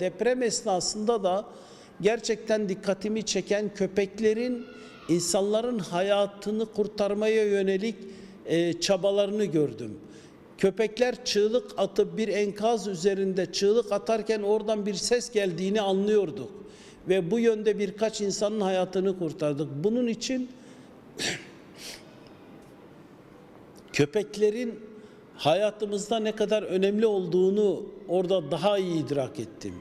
Deprem esnasında da gerçekten dikkatimi çeken köpeklerin insanların hayatını kurtarmaya yönelik e, çabalarını gördüm. Köpekler çığlık atıp bir enkaz üzerinde çığlık atarken oradan bir ses geldiğini anlıyorduk. Ve bu yönde birkaç insanın hayatını kurtardık. Bunun için köpeklerin hayatımızda ne kadar önemli olduğunu orada daha iyi idrak ettim.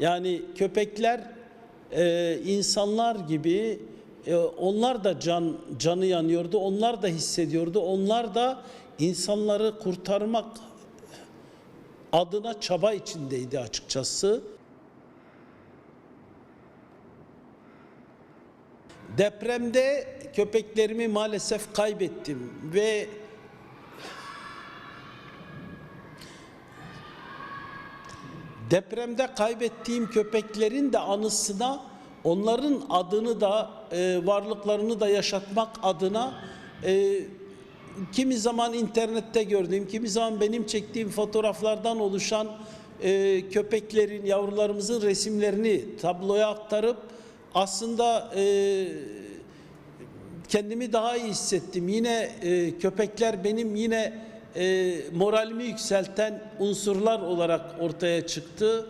Yani köpekler e, insanlar gibi e, onlar da can canı yanıyordu, onlar da hissediyordu, onlar da insanları kurtarmak adına çaba içindeydi açıkçası. Depremde köpeklerimi maalesef kaybettim ve depremde kaybettiğim köpeklerin de anısına onların adını da e, varlıklarını da yaşatmak adına e, kimi zaman internette gördüğüm, kimi zaman benim çektiğim fotoğraflardan oluşan e, köpeklerin, yavrularımızın resimlerini tabloya aktarıp aslında e, kendimi daha iyi hissettim. Yine e, köpekler benim yine e, moralimi yükselten unsurlar olarak ortaya çıktı.